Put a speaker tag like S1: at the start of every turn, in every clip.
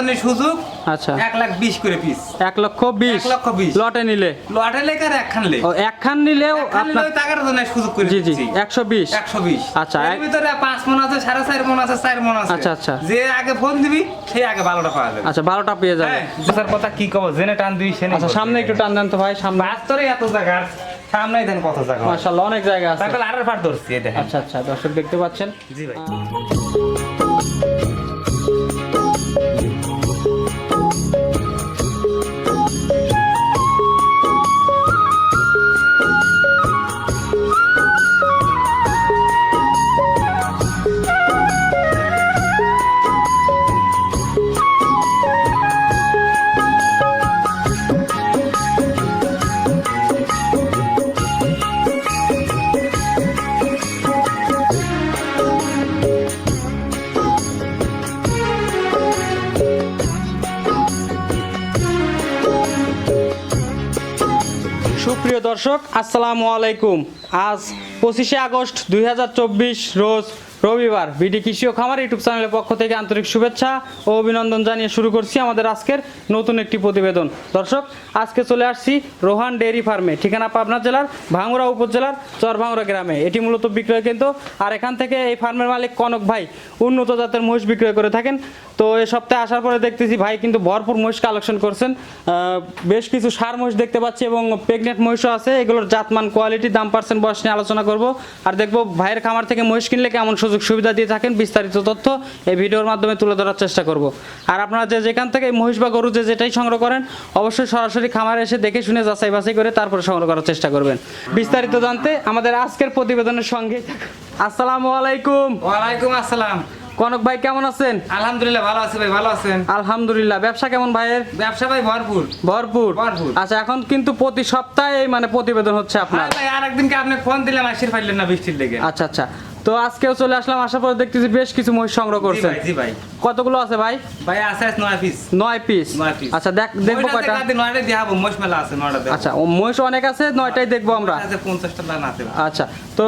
S1: জন্য সুযোগ
S2: আচ্ছা।
S1: এক লাখ বিশ করে পিস
S2: এক লক্ষ বিশ
S1: লক্ষ বিশ।
S2: লটে নিলে?
S1: লটে লেখার একখান লে
S2: একখান নিলেও আপনার
S1: টাকার জন্য সুযোগ করে
S2: জি একশো বিশ।
S1: একশো বিশ।
S2: আচ্ছা,
S1: এর ভিতরে পাঁচ মন আছে সাড়ে চার মন আছে চার মন আছে।
S2: আচ্ছা, আচ্ছা।
S1: যে আগে ফোন দিবি সেই আগে ভালোটা পাওয়া যাবে।
S2: আচ্ছা বারোটা পেয়ে যাবে।
S1: স্যার কথা কি কব জেনে টান দিবি সেনে
S2: আচ্ছা সামনে একটু টান দেন তো ভাই সামনে।
S1: বাস্তরে এত জায়গা সামনেই দেন কত জায়গা।
S2: মাশাআল্লাহ অনেক জায়গা আছে।
S1: তারপর আরের পাট ধরছি দেখেন।
S2: আচ্ছা আচ্ছা দর্শক দেখতে পাচ্ছেন।
S1: জি ভাই।
S2: দর্শক আসসালামু আলাইকুম। আজ পঁচিশে আগস্ট দু হাজার চব্বিশ রোজ রবিবার বিডি কৃষি ও খামার ইউটিউব চ্যানেলের পক্ষ থেকে আন্তরিক শুভেচ্ছা ও অভিনন্দন জানিয়ে শুরু করছি আমাদের আজকের নতুন একটি প্রতিবেদন। দর্শক, আজকে চলে আসছি রোহান ডেয়ারি ফার্মে, ঠিকানা পাবনা জেলার ভাঙ্গুড়া উপজেলার চরভাঙ্গুড়া গ্রামে। এটি মূলত বিক্রয় কেন্দ্র, আর এখান থেকে এই ফার্মের মালিক কনক ভাই উন্নত জাতের মহিষ বিক্রয় করে থাকেন। তো এ সপ্তাহে আসার পরে দেখতেছি ভাই কিন্তু ভরপুর মহিষ কালেকশন করছেন। বেশ কিছু সার মহিষ দেখতে পাচ্ছি এবং প্রেগনেন্ট মহিষও আছে। এগুলোর জাতমান, কোয়ালিটি, দাম পার্সেন্ট বয়স নিয়ে আলোচনা করব। আর দেখব ভাইয়ের খামার থেকে মহিষ কিনলে কেমন সুযোগ সুবিধা দিয়ে থাকেন বিস্তারিত তথ্য এই ভিডিওর মাধ্যমে তুলে ধরার চেষ্টা করব। আর আপনারা যে যেখান থেকে এই মহিষ বা গরু যে যেটাই সংগ্রহ করেন অবশ্যই সরাসরি খামারে এসে দেখে শুনে যাচাই বাছাই করে তারপরে সংগ্রহ করার চেষ্টা করবেন। বিস্তারিত জানতে আমাদের আজকের প্রতিবেদনের সঙ্গে আসসালামু আলাইকুম।
S1: ওয়ালাইকুম আসসালাম।
S2: কনক ভাই কেমন আছেন?
S1: আলহামদুলিল্লাহ ভালো আছি ভাই ভালো আছেন?
S2: আলহামদুলিল্লাহ ব্যবসা কেমন ভাইয়ের?
S1: ব্যবসা ভাই ভরপুর।
S2: ভরপুর?
S1: ভরপুর।
S2: আচ্ছা এখন কিন্তু প্রতি সপ্তাহে মানে প্রতিবেদন হচ্ছে আপনার।
S1: ভাই আর একদিনকে আপনি ফোন দিলাম আসির পাইলেন না বৃষ্টির লেগে
S2: আচ্ছা আচ্ছা। তো আজকেও চলে আসলাম আসার পরে দেখতেছি বেশ কিছু মহিষ সংগ্রহ করছেন।
S1: ভাই জি ভাই।
S2: কতগুলো আছে ভাই?
S1: ভাই আছে আছে নয় পিস
S2: নয় পিস আচ্ছা দেখ দেখব কয়টা।
S1: নয়টা দেখাবো মোষ মেলা আছে নয়টা
S2: আচ্ছা মহিষ অনেক আছে নয়টাই দেখব আমরা।
S1: আছে পঞ্চাশটা দান আছে
S2: আচ্ছা তো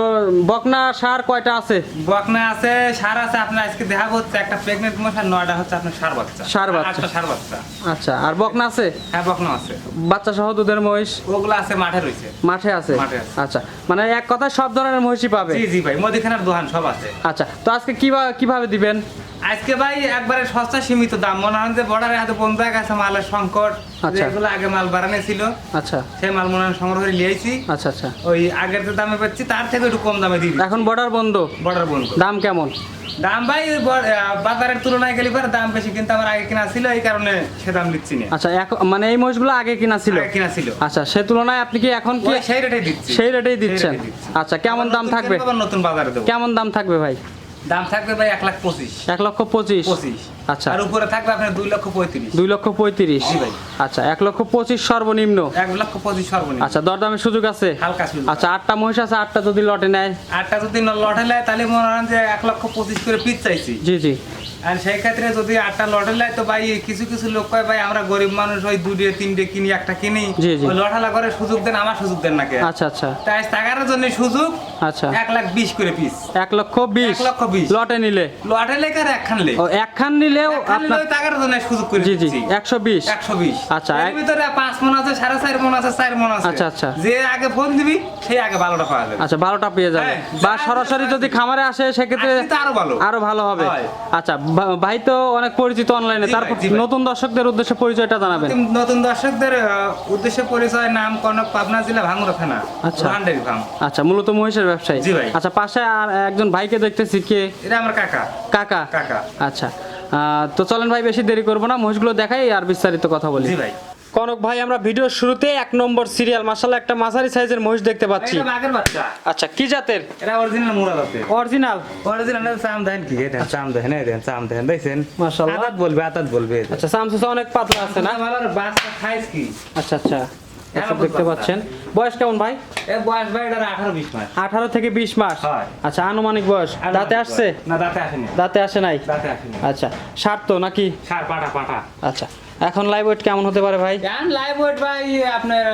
S2: বকনা সার কয়টা আছে?
S1: বকনা আছে সার আছে আপনার আজকে দেখাবো হচ্ছে একটা প্রেগনেন্ট মোষ আর নয়টা হচ্ছে আপনার সার বাচ্চা।
S2: ষাঁড় বাচ্চা।
S1: সার বাচ্চা।
S2: আচ্ছা আর বকনা আছে?
S1: হ্যাঁ বকনা আছে।
S2: বাচ্চা সহ দুধের মহিষ?
S1: ওগুলো আছে মাঠে রয়েছে।
S2: মাঠে আছে?
S1: মাঠে আছে।
S2: আচ্ছা মানে এক কথায় সব ধরনের মহিষই পাবে।
S1: জি জি ভাই মুদিখানার দোকান সব আছে।
S2: আচ্ছা তো আজকে কীভাবে কীভাবে দিবেন?
S1: আজকে ভাই একবারে সস্তা সীমিত দাম। মনে হয় যে বর্ডারে হাতে বন্ধ হয়ে গেছে মালের সংকট।
S2: আচ্ছা।
S1: যেগুলো আগে মাল বাড়ানো ছিল
S2: আচ্ছা।
S1: সেই মাল মনে হয় সংগ্রহ করে লিয়েছি
S2: আচ্ছা আচ্ছা।
S1: ওই আগের যে দামে পাচ্ছি তার থেকে একটু কম দামে দিবি।
S2: এখন বর্ডার বন্ধ?
S1: বর্ডার বন্ধ।
S2: দাম কেমন?
S1: দাম ভাই বাজারের তুলনায় গেলে পরে দাম বেশি কিন্তু আমার আগে কিনা ছিল এই কারণে সে দাম দিচ্ছি না।
S2: আচ্ছা এখন মানে এই মহিষগুলো আগে কিনা ছিল?
S1: আগে কিনা ছিল।
S2: আচ্ছা সে তুলনায় আপনি কি এখন কি
S1: সেই রেটে দিচ্ছি।
S2: সেই রেটেই দিচ্ছেন? আচ্ছা কেমন দাম থাকবে?
S1: নতুন বাজারে দেবো।
S2: কেমন দাম থাকবে ভাই?
S1: দাম থাকবে ভাই এক লাখ পঁচিশ।
S2: এক লক্ষ পঁচিশ?
S1: পঁচিশ।
S2: আচ্ছা।
S1: আর উপরে থাকবে আপনার দুই লক্ষ পঁয়ত্রিশ।
S2: দুই লক্ষ পঁয়ত্রিশ। আচ্ছা এক লক্ষ পঁচিশ সর্বনিম্ন?
S1: এক লক্ষ পঁচিশ সর্বনিম্ন।
S2: আচ্ছা দরদামের সুযোগ আছে?
S1: হালকা সুযোগ।
S2: আচ্ছা আটটা মহিষ আছে আটটা যদি লটে নেয়?
S1: আটটা যদি লটে নেয় তাহলে মনে হয় যে এক লক্ষ পঁচিশ করে পিস চাইছি।
S2: জি জি।
S1: আর সেই ক্ষেত্রে যদি আটটা লটে নেয় তো ভাই কিছু কিছু লোক কয় ভাই আমরা গরিব মানুষ ওই দুটে তিনটে কিনি একটা কিনি। ওই লটালা করে সুযোগ দেন আমার সুযোগ দেন নাকি
S2: আচ্ছা আচ্ছা।
S1: তাই টাকার জন্য সুযোগ
S2: আচ্ছা।
S1: এক লাখ বিশ করে পিস
S2: এক লক্ষ বিশ?
S1: এক লক্ষ বিশ।
S2: লটে নিলে?
S1: লটে লেখে আর একখান লে
S2: ও একখান নিলেও আপনার
S1: টাকার জন্য সুযোগ করে
S2: জি জি একশো বিশ।
S1: একশো বিশ।
S2: আচ্ছা,
S1: এর ভিতরে পাঁচ মন আছে সাড়ে চার মন আছে চার মন আছে।
S2: আচ্ছা, আচ্ছা।
S1: যে আগে ফোন দিবি সেই আগে ভালোটা পাওয়া যাবে।
S2: আচ্ছা বারোটা পেয়ে যাবে।
S1: হ্যাঁ,
S2: বা সরাসরি যদি খামারে আসে সেক্ষেত্রে
S1: আরও ভালো।
S2: আরও ভালো হবে। আচ্ছা ভাই তো অনেক পরিচিত অনলাইনে তারপর নতুন দর্শকদের উদ্দেশ্যে পরিচয়টা জানাবেন।
S1: নতুন- দর্শকদের উদ্দেশ্যে পরিচয় নাম কনক পাবনা জেলা ভাঙুরা থানা
S2: আচ্ছা। আচ্ছা মূলত মহিষের ব্যবসায়ী।
S1: জি ভাই।
S2: আচ্ছা পাশে আর একজন ভাইকে দেখতেছি কে?
S1: এটা আমার কাকা।
S2: কাকা?
S1: কাকা।
S2: আচ্ছা। তো চলেন ভাই বেশি দেরি করব না। মহিষগুলো দেখাই আর বিস্তারিত কথা বলি।
S1: জি ভাই।
S2: কনক ভাই আমরা ভিডিওর শুরুতে এক নম্বর সিরিয়াল মাসাল্লাহ একটা মাঝারি সাইজের মহিষ দেখতে পাচ্ছি।
S1: এটা বাঘের বাচ্চা।
S2: আচ্ছা কি জাতের?
S1: এটা অরিজিনাল
S2: অরিজিনাল
S1: অরিজিনাল চাম দেন কি? দেন চাম দেন এই দেন চাম দেন
S2: মাশাআল্লাহ।
S1: আতাত বলবে আতাত বলবে।
S2: আচ্ছা সামসুসা অনেক পাতলা আছে না?
S1: আমার বাচ্চা কি?
S2: আচ্ছা আচ্ছা।
S1: হ্যাঁ,
S2: দেখতে পাচ্ছেন। বয়স কেমন ভাই?
S1: বয়স ভাই এটার আঠারো বিশ মাস।
S2: আঠারো থেকে বিশ মাস। আচ্ছা আনুমানিক বয়স? দাঁতে আসছে?
S1: না দাঁতে আসেনি।
S2: দাঁতে আসে নাই? আচ্ছা সার তো নাকি?
S1: সার পাটা পাটা।
S2: আচ্ছা। এখন লাইভ ওয়েট কেমন হতে পারে ভাই?
S1: এখন লাইভ ওয়েট ভাই আপনার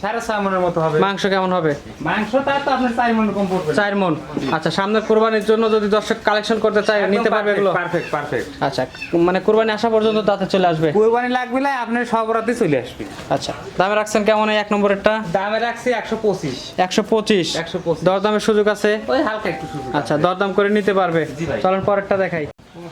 S1: সাড়ে ছয় মনের মতো হবে।
S2: মাংস কেমন হবে?
S1: মাংস তার তো আপনার চার মন কম পড়বে।
S2: চার মন। আচ্ছা সামনের কোরবানির জন্য যদি দর্শক কালেকশন করতে চায় নিতে পারবে এগুলো?
S1: পারফেক্ট পারফেক্ট
S2: আচ্ছা মানে কোরবানি আসা পর্যন্ত দাঁতে চলে আসবে?
S1: কুরবানি লাগবে না আপনার সব রাতে চলে আসবে।
S2: আচ্ছা দামে রাখছেন কেমন এই এক নম্বরেরটা?
S1: দামে রাখছি একশো পঁচিশ।
S2: একশো পঁচিশ।
S1: একশো পঁচিশ।
S2: দরদামের সুযোগ আছে?
S1: ওই হালকা একটু সুযোগ
S2: আচ্ছা দরদাম করে নিতে পারবে। চলেন পরেরটা দেখাই।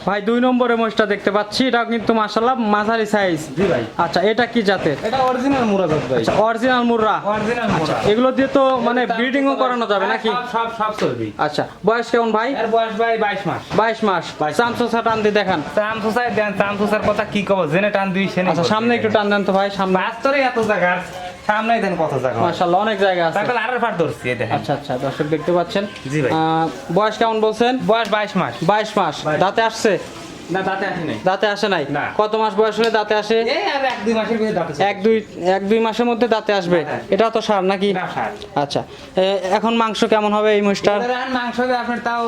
S2: ভাই দুই নম্বরে মোষটা দেখতে পাচ্ছি। এটাও কিন্তু মাসাল্লাহ মাঝারি সাইজ
S1: জি ভাই।
S2: আচ্ছা এটা কি জাতের?
S1: এটা অরিজিনাল মুরাদ ভাই।
S2: অরিজিনাল মুর্রা
S1: অরিজিনাল মুরাদ
S2: এগুলো দিয়ে তো মানে ব্রিডিংও করানো যাবে নাকি?
S1: সব সব চলবে।
S2: আচ্ছা বয়স কেমন ভাই?
S1: এর বয়স ভাই বাইশ মাস।
S2: বাইশ মাস।
S1: 22
S2: চামচা টান দিয়ে দেখান।
S1: চাম সুসাই দেন চাম সুসার কথা কি কব? জেনে টান দুই সেনে
S2: আচ্ছা সামনে একটু টান দেন তো ভাই সামনে।
S1: বাস্তরে এত জায়গা সামনে দেন কত জায়গা?
S2: মাশাআল্লাহ অনেক জায়গা আছে।
S1: তারপর আরের পার ধরছি এই দেখেন।
S2: আচ্ছা আচ্ছা দর্শক দেখতে পাচ্ছেন।
S1: জি ভাই।
S2: আহ, বয়স কেমন বলছেন?
S1: বয়স বাইশ মাস।
S2: বাইশ মাস।
S1: বাইশ।
S2: দাঁতে আসছে?
S1: না দাঁতে আসে নাই।
S2: দাঁতে আসে নাই? কত মাস বয়স হলে দাঁতে আসে?
S1: এক দুই মাসের
S2: এক দুই মাসের মধ্যে দাঁতে আসবে। এটা তো সার নাকি? আচ্ছা। এখন মাংস কেমন হবে এই মোষটার
S1: মাংস হবে আপনার তাও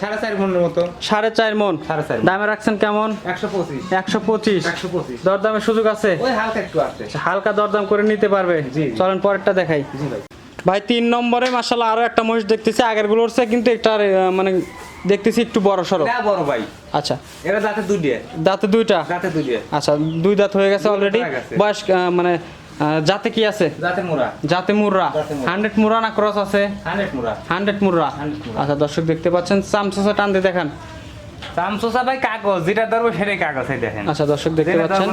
S1: সাড়ে চার মনের মতো।
S2: সাড়ে চার মন।
S1: সাড়ে চার
S2: দামে রাখছেন কেমন?
S1: একশো পঁচিশ।
S2: একশো পঁচিশ।
S1: একশো পঁচিশ।
S2: দরদামের সুযোগ আছে?
S1: হালকা একটু আছে।
S2: হালকা দরদাম করে নিতে পারবে। চলেন পরেরটা দেখাই।
S1: ভাই।
S2: ভাই তিন নম্বরে মাসাল্লাহ আরও একটা মহিষ দেখতেছি। আগেরগুলোর কিন্তু একটা মানে দেখতেছি একটু বড় সড়ো।
S1: এটা বড় ভাই।
S2: আচ্ছা।
S1: এরা দাঁতে দুই দিয়ে।
S2: দাঁতে দুইটা?
S1: দাঁতে দুই দিয়ে।
S2: আচ্ছা দুই দাঁত হয়ে গেছে অলরেডি বয়স মানে জাতে কি আছে? জাতে মুর্রা
S1: জাতে মুর্রা।
S2: হান্ড্রেড মুর্রা না ক্রস আছে?
S1: হান্ড্রেড মোড়া।
S2: হান্ড্রেড মুর্রা
S1: 100 মুর্রা।
S2: আচ্ছা দর্শক দেখতে পাচ্ছেন চামচা টান দিয়ে দেখান।
S1: চামচোসা ভাই কাগজ যেটা ধরবো সেটাই কাগজ এই দেখেন।
S2: আচ্ছা দর্শক দেখতে পাচ্ছেন।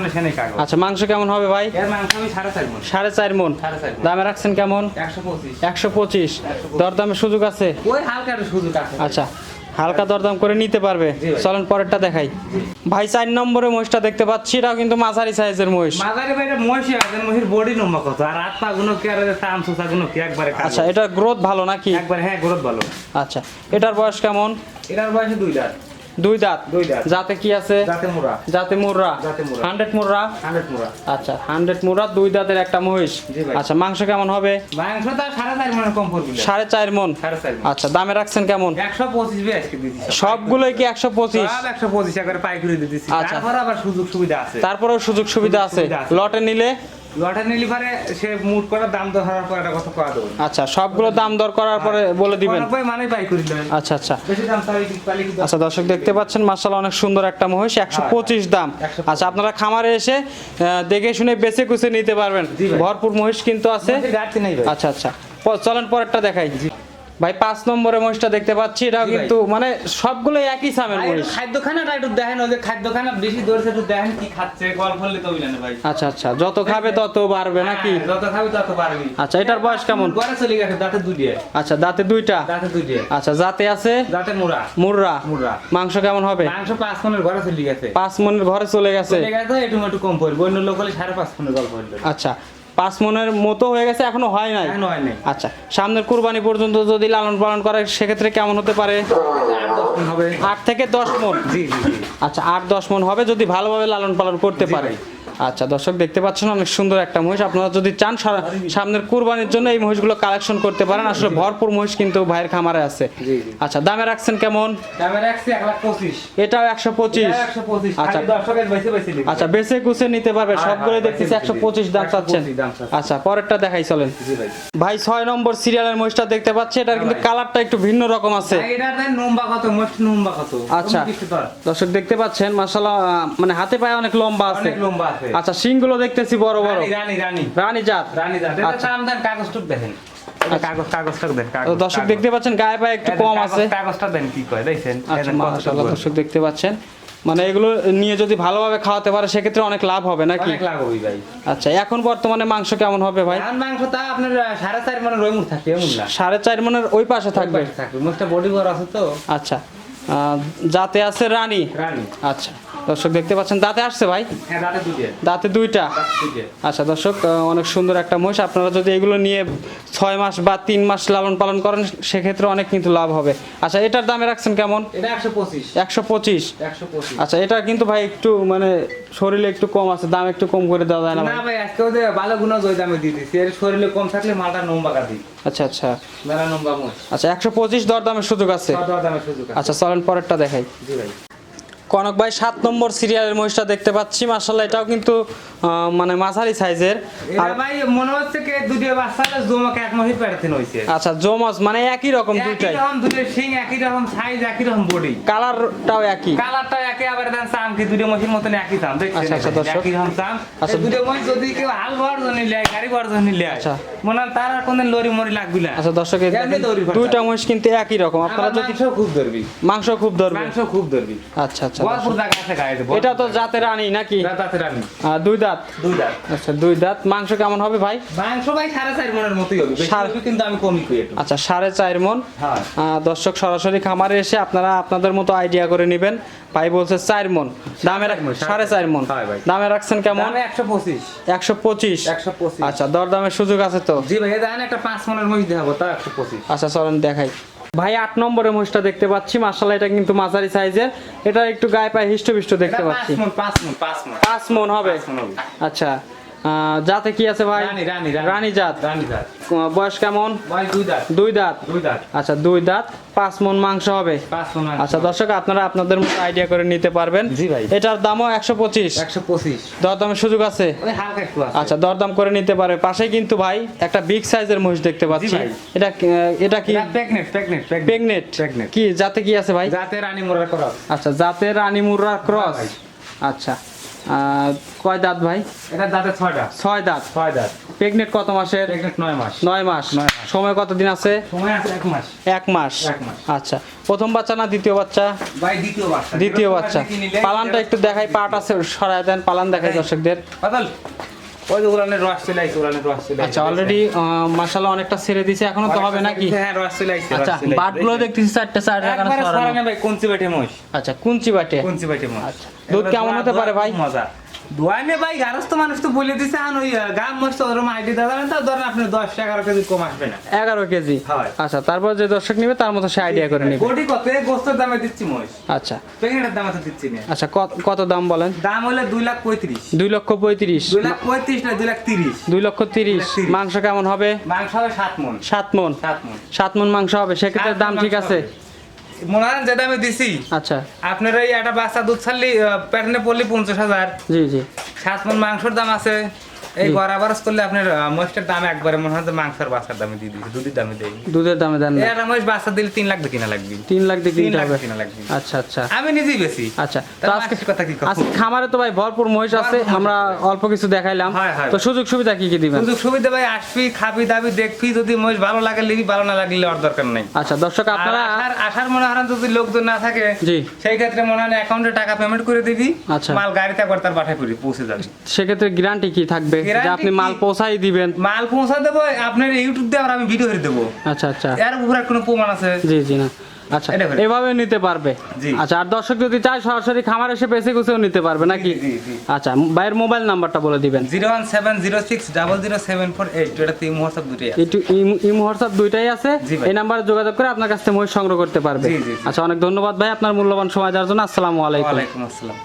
S2: আচ্ছা মাংস কেমন হবে ভাই?
S1: এর মাংস আমি সাড়ে চার মন
S2: সাড়ে চার মন
S1: সাড়ে চার মণ।
S2: দামে রাখছেন কেমন?
S1: একশো পঁচিশ।
S2: একশো পঁচিশ। দরদামের সুযোগ আছে?
S1: ওই হালকা সুযোগ আছে।
S2: আচ্ছা হালকা দরদাম করে নিতে পারবে। চলেন পরেরটা দেখাই। ভাই চার নম্বরে মহিষটা দেখতে পাচ্ছি এটাও কিন্তু মাঝারি সাইজের মহিষ।
S1: মাঝারি ভাই এটা মহিষী আছে মহিষের বডি নম্বর কত? আর হাত পা গুলো কি আর চামচোসা গুলো কি একবারে
S2: আচ্ছা এটা গ্রোথ ভালো নাকি?
S1: একবার হ্যাঁ গ্রোথ ভালো।
S2: আচ্ছা এটার বয়স কেমন?
S1: এটার বয়স দুই দাঁত
S2: দুই দাঁত?
S1: দুই দাঁত।
S2: যাতে কি আছে?
S1: দাঁতে মোড়া।
S2: জাতে মুর্রা
S1: জাতে মুর্রা।
S2: হান্ড্রেড মুর্রা
S1: হান্ড্রেড মোড়া।
S2: আচ্ছা হান্ড্রেড মুর্রা দুই দাঁতের একটা মহিষ। আচ্ছা মাংস কেমন হবে?
S1: মাংস সাড়ে চার মনের কম পড়বে
S2: সাড়ে চার মন?
S1: সাড়ে চার মণ।
S2: আচ্ছা দামে রাখছেন কেমন?
S1: একশো পঁচিশ বে আজকে দিয়েছি
S2: সবগুলোই কি একশো পঁচিশ?
S1: সব একশো পঁচিশ করে পাইকারি দিতেছি।
S2: আচ্ছা।
S1: তারপর আবার সুযোগ সুবিধা আছে।
S2: তারপরেও সুযোগ সুবিধা আছে। লটে নিলে
S1: লটে লিভারে সে মুট করার দাম দর করার পর একটা কথা কয়া দেবো।
S2: আচ্ছা সবগুলো দাম দর করার পরে বলে দিবেন।
S1: মানে করে দিবেন
S2: আচ্ছা আচ্ছা।
S1: বেশি দাম
S2: আচ্ছা দর্শক দেখতে পাচ্ছেন মাশাআল্লাহ অনেক সুন্দর একটা মহিষ একশো পঁচিশ দাম। আচ্ছা আপনারা খামারে এসে দেখে শুনে বেছে কুচে নিতে পারবেন। ভরপুর মহিষ কিন্তু আছে। আচ্ছা আচ্ছা। চলেন পরেরটা দেখাই। ভাই পাঁচ নম্বরে মহিষটা দেখতে পাচ্ছি এটাও কিন্তু মানে সবগুলো একই সামের মহিষ।
S1: খাদ্যখানাটা একটু দেখেন ওই যে খাদ্যখানা বেশি ধরছে একটু দেখেন কি খাচ্ছে গল্প হলে তো জানে ভাই।
S2: আচ্ছা আচ্ছা যত খাবে তত বাড়বে নাকি?
S1: হ্যাঁ, যত খাবি তত পারবি
S2: আচ্ছা, এটার বয়স কেমন?
S1: ঘরে চলে গেছে দাঁতে দুই দিয়ে
S2: আচ্ছা দাঁতে দুইটা?
S1: দাঁতে দুই দিয়ে
S2: আচ্ছা জাতে আছে?
S1: দাঁতে মোড়া।
S2: মুর্রা
S1: মুড়া।
S2: মাংস কেমন হবে?
S1: মাংস পাঁচ মনের ঘরে চলে গেছে।
S2: পাঁচ মনের ঘরে চলে গেছে।
S1: চলে গেছে একটু একটু কম পড়বে। অন্য লোক হলে সাড়ে পাঁচ মনের গল্প
S2: আচ্ছা পাঁচ মনের মতো হয়ে গেছে এখনও হয় নাই?
S1: হয়
S2: আচ্ছা সামনের কুরবানি পর্যন্ত যদি লালন পালন করে সেক্ষেত্রে কেমন হতে পারে?
S1: আট
S2: থেকে দশ মন?
S1: জি
S2: আচ্ছা আট দশ মন হবে যদি ভালোভাবে লালন পালন করতে পারে। আচ্ছা দর্শক দেখতে পাচ্ছেন অনেক সুন্দর একটা মহিষ। আপনারা যদি চান সামনের কুরবানির জন্য এই মহিষগুলো কালেকশন করতে পারেন। আসলে ভরপুর মহিষ কিন্তু ভাইয়ের খামারে আছে। আচ্ছা দামে রাখছেন কেমন?
S1: দামে রাখছি এক লাখ পঁচিশ।
S2: এটাও একশো পঁচিশ।
S1: একশো পঁচিশ।
S2: আচ্ছা।
S1: দর্শকের।
S2: আচ্ছা বেছে কুচে নিতে পারবে।
S1: হ্যাঁ,
S2: সবগুলো
S1: হ্যাঁ,
S2: দেখতেছি
S1: বেছে
S2: একশো
S1: দিবি।
S2: পঁচিশ দাম চাচ্ছেন। আচ্ছা পরেরটা দেখাই চলেন।
S1: জি ভাই।
S2: ভাই ছয় নম্বর সিরিয়ালের মহিষটা দেখতে পাচ্ছি। এটার কিন্তু কালারটা একটু ভিন্ন রকম আছে।
S1: নম্বা কত? কত?
S2: আচ্ছা।
S1: কিছু।
S2: দর্শক দেখতে পাচ্ছেন মাসাল্লাহ মানে হাতে পায়ে অনেক লম্বা আছে।
S1: অনেক লম্বা আছে।
S2: আচ্ছা শিংগুলো দেখতেছি বড় বড়।
S1: রানী রানী রানী।
S2: রানী জাত।
S1: রানী জাত। এটা
S2: আচ্ছা।
S1: দাম দেন দেখেন কাগজ কাগজটা দেন
S2: দর্শক দেখতে পাচ্ছেন গায়ে পায়ে একটু কম আছে।
S1: কাগজটা দেন কি কয় দেখছেন? এই
S2: আচ্ছা মাশাআল্লাহ দর্শক দেখতে পাচ্ছেন। মানে এগুলো নিয়ে যদি ভালোভাবে খাওয়াতে পারে সেক্ষেত্রে অনেক লাভ হবে নাকি?
S1: অনেক লাভ হবে ভাই।
S2: আচ্ছা এখন বর্তমানে মাংস কেমন হবে ভাই?
S1: মাংস তা আপনার সাড়ে চার মানে রইমুর থাকে এমন না।
S2: সাড়ে চার মনের ওই পাশে থাকবে?
S1: থাকবে। মুখটা বডি বড় আছে তো।
S2: আচ্ছা। যাতে আছে রানী।
S1: রানী।
S2: আচ্ছা। দর্শক দেখতে পাচ্ছেন দাঁতে আসছে ভাই?
S1: হ্যাঁ দাঁতে
S2: দুইটা। আচ্ছা দর্শক অনেক সুন্দর একটা মহিষ। আপনারা যদি এগুলো নিয়ে ছয় মাস বা তিন মাস লালন পালন করেন সেক্ষেত্রে অনেক কিন্তু লাভ হবে। আচ্ছা এটার দামে রাখছেন কেমন?
S1: একশো পঁচিশ।
S2: আচ্ছা এটা কিন্তু ভাই একটু মানে শরীরে একটু কম আছে দাম একটু কম করে দেওয়া যায় না ভাই?
S1: আজকে ভালো গুণ ওই দামে দিয়ে দিচ্ছি এর শরীরে কম থাকলে মালটা নম্বা কাটি।
S2: আচ্ছা আচ্ছা।
S1: মেলা নম্বা
S2: আচ্ছা একশো পঁচিশ দর দামের সুযোগ আছে?
S1: দামের সুযোগ আছে।
S2: আচ্ছা চলেন পরেরটা দেখাই।
S1: জি ভাই।
S2: কনক ভাই সাত নম্বর সিরিয়ালের মহিষটা দেখতে পাচ্ছি মাসাল্লাহ এটাও কিন্তু মানে মাঝারি সাইজের। আর
S1: ভাই মনে হচ্ছে কি দুটো বাচ্চা হলে জমাকে এক মাসে পেড়াতে হয়েছে
S2: আচ্ছা জমজ মানে একই রকম দুইটাই।
S1: একই রকম দুটো শিং একই রকম সাইজ একই রকম বডি
S2: কালারটাও একই।
S1: কালারটা একই আবার দেন চাম কি দুটো মহির মতন একই চাম দেখছেন?
S2: আচ্ছা, আচ্ছা, দর্শক।
S1: একই রকম চাম।
S2: আচ্ছা।
S1: দুটো মহিষ যদি কেউ হাল বার জন্য লেয় গাড়ি বার জন্য লেয়
S2: আচ্ছা।
S1: মনে হয় তার আর কোনো লরি মরি লাগবে না।
S2: আচ্ছা দর্শক এই
S1: এমনি
S2: দেখেন,
S1: দৌড়ি ফাটা।
S2: দুইটা মহিষ কিন্তু একই রকম। আপনারা যদি
S1: খুব ধরবি।
S2: মাংস খুব ধরবে।
S1: মাংস খুব ধরবি।
S2: আচ্ছা আচ্ছা
S1: ভরপুর জায়গা আছে গাড়িতে
S2: এটা তো রানী নাকি?
S1: রানি
S2: দুই দাঁত?
S1: দুই দাঁত।
S2: আচ্ছা দুই দাঁত। মাংস কেমন হবে ভাই?
S1: মাংস ভাই সাড়ে চার মনের মতোই হবে। বেশি
S2: সাড়ে-
S1: হবে কিন্তু আমি কমই করি একটু।
S2: আচ্ছা সাড়ে চার মন।
S1: হ্যাঁ।
S2: দর্শক সরাসরি খামারে এসে আপনারা আপনাদের মতো আইডিয়া করে নেবেন। ভাই বলছে চার মন। দামে সাড়ে চার মন। দামে রাখছেন কেমন?
S1: একশো পঁচিশ।
S2: একশো পঁচিশ।
S1: একশো পঁচিশ।
S2: আচ্ছা দরদামের সুযোগ আছে তো?
S1: জি ভাই দেখেন একটা পাঁচ মনের মহিষ দেখাবো তা একশো পঁচিশ।
S2: আচ্ছা চলেন দেখাই। ভাই আট নম্বরের মহিষটা দেখতে পাচ্ছি। মাসাল্লাহ এটা কিন্তু মাঝারি সাইজের। এটা একটু গায়ে পায়ে হিষ্ট দেখতে পাচ্ছি।
S1: পাঁচ মন পাঁচ মন। পাঁচ মন
S2: হবে। আচ্ছা। জাতে কি আছে ভাই?
S1: রানী রানী
S2: রানী। জাত।
S1: রানী জাত।
S2: বয়স কেমন?
S1: ভাই দুই দাঁত।
S2: দুই দাঁত?
S1: দুই দাঁত।
S2: আচ্ছা দুই দাঁত। পাঁচ মন মাংস হবে?
S1: মন
S2: আচ্ছা দর্শক আপনারা আপনাদের মতো আইডিয়া করে নিতে পারবেন।
S1: জি ভাই।
S2: এটার দামও একশো পঁচিশ।
S1: একশো পঁচিশ।
S2: দরদামের সুযোগ আছে? আচ্ছা দরদাম করে নিতে পারে। পাশে কিন্তু ভাই একটা বিগ সাইজের মহিষ দেখতে পাচ্ছি। এটা এটা কি? প্রেগনেট। কি জাতে কি আছে ভাই?
S1: যাতে রানী মোড়া করা
S2: আচ্ছা জাতের রানীমুরা ক্রস। আচ্ছা। কয় দাঁত ভাই?
S1: এটা দাঁতে ছয়টা
S2: ছয় দাঁত।
S1: ছয় দাঁত।
S2: প্রেগনেট কত মাসের?
S1: প্রেগনেন্ট নয় মাস।
S2: নয় মাস। সময় কত কতদিন আছে?
S1: সময় আছে এক মাস।
S2: এক মাস। আচ্ছা। প্রথম বাচ্চা না দ্বিতীয় বাচ্চা?
S1: ভাই দ্বিতীয় বাচ্চা।
S2: দ্বিতীয় বাচ্চা। পালানটা একটু দেখাই পাট আছে সরায় দেন পালান দেখাই দর্শকদের।
S1: বাদল ওই উড়ানের রস চলে আইছে রস চলে
S2: আচ্ছা অলরেডি মাসাল্লাহ অনেকটা ছেড়ে দিয়েছে এখনও তো হবে নাকি?
S1: হ্যাঁ রস চলে আইছে
S2: আচ্ছা বাটগুলো দেখতেছি চারটে চার
S1: একবারে সরানো ভাই কোনচি বেটে মোষ
S2: আচ্ছা কুঞ্চি বাটে।
S1: কোনচি বেটে মোষ
S2: আচ্ছা। দুধ কেমন হতে পারে ভাই?
S1: মজা। দোয়ানে ভাই গারস্থ মানুষ তো বলে দিছে আন ওই গাম মোষ তো ওরকম আইডি দাদা তো ধরেন আপনি দশ এগারো কেজি কম আসবে না।
S2: এগারো কেজি?
S1: হয়।
S2: আচ্ছা তারপর যে দর্শক নিবে তার মতো সে আইডিয়া করে নিবে।
S1: কোটি কত? গোস্তের দামে দিচ্ছি
S2: আচ্ছা।
S1: দামে তো দিচ্ছি না।
S2: আচ্ছা কত দাম বলেন?
S1: দাম হলে দুই লাখ পঁয়ত্রিশ।
S2: দুই লক্ষ পঁয়ত্রিশ।
S1: দুই লাখ পঁয়ত্রিশ না দুই লাখ তিরিশ।
S2: দুই লক্ষ তিরিশ।
S1: তিরিশ।
S2: মাংস কেমন হবে?
S1: মাংস হবে সাত মন
S2: সাত মন
S1: সাত মন
S2: সাত মন মাংস হবে সেক্ষেত্রে দাম ঠিক আছে?
S1: মনে হয় যে দামে দিছি
S2: আচ্ছা।
S1: আপনার এই একটা বাচ্চা দুধ ছাড়লি প্যাটার্নে পড়লি পঞ্চাশ হাজার।
S2: জি জি।
S1: সাত মন মাংসর দাম আছে। এই করলে আপনার মহিষটার দাম একবারে মনে হয় মাংসের বাচ্চার দামে দিয়ে দুধের দামে
S2: দুধের দামে দেন না।
S1: মহিষ বাচ্চা দিলে তিন লাখ দিয়ে কিনা লাগবে।
S2: লাখ দিয়ে
S1: তিন
S2: কিনতে
S1: লাখ
S2: হবে।
S1: কিনা লাগবে।
S2: আচ্ছা আচ্ছা।
S1: আমি নিজেই বেশি।
S2: আচ্ছা তো আজকে
S1: কথা কি
S2: আজকে খামারে তো ভাই ভরপুর মহিষ আছে আমরা অল্প কিছু দেখাইলাম। তো সুযোগ সুবিধা কি কি দিবেন?
S1: সুযোগ সুবিধা ভাই আসবি খাবি দাবি দেখবি যদি মহিষ ভালো লাগে লিবি ভালো না লাগলে আর দরকার নাই।
S2: আচ্ছা দর্শক আপনারা
S1: আসার আসার মনে হয় যদি লোকজন না থাকে
S2: জি।
S1: সেই ক্ষেত্রে মনে হয় অ্যাকাউন্টে টাকা পেমেন্ট করে দিবি
S2: আচ্ছা।
S1: মাল গাড়িতে একবার তার করে পৌঁছে যাবে।
S2: সেক্ষেত্রে গ্যারান্টি কি থাকবে? যে আপনি মাল পৌঁছাই দিবেন।
S1: মাল পৌঁছা দেবো আপনার ইউটিউব দিয়ে আমি ভিডিও করে দেবো।
S2: আচ্ছা আচ্ছা।
S1: এর উপরে কোনো প্রমাণ আছে?
S2: জি জি না। আচ্ছা এভাবে নিতে পারবে? আচ্ছা আর দর্শক যদি চায় সরাসরি খামার এসে গুছেও নিতে পারবে নাকি। আচ্ছা ভাইয়ের মোবাইল নাম্বারটা বলে দিবেন।
S1: Zero one seven zero six double zero seven four eight এটা তিন হোয়াটসঅ্যাপ দুটোই
S2: একটু ইম হোয়াটসঅ্যাপ দুইটাই আছে। এই নাম্বারে যোগাযোগ করে আপনার কাছ থেকে মহিষ সংগ্রহ করতে পারবে। আচ্ছা অনেক ধন্যবাদ ভাই আপনার মূল্যবান সময় দেওয়ার জন্য। আসসালামু আলাইকুম।
S1: আসসালাম।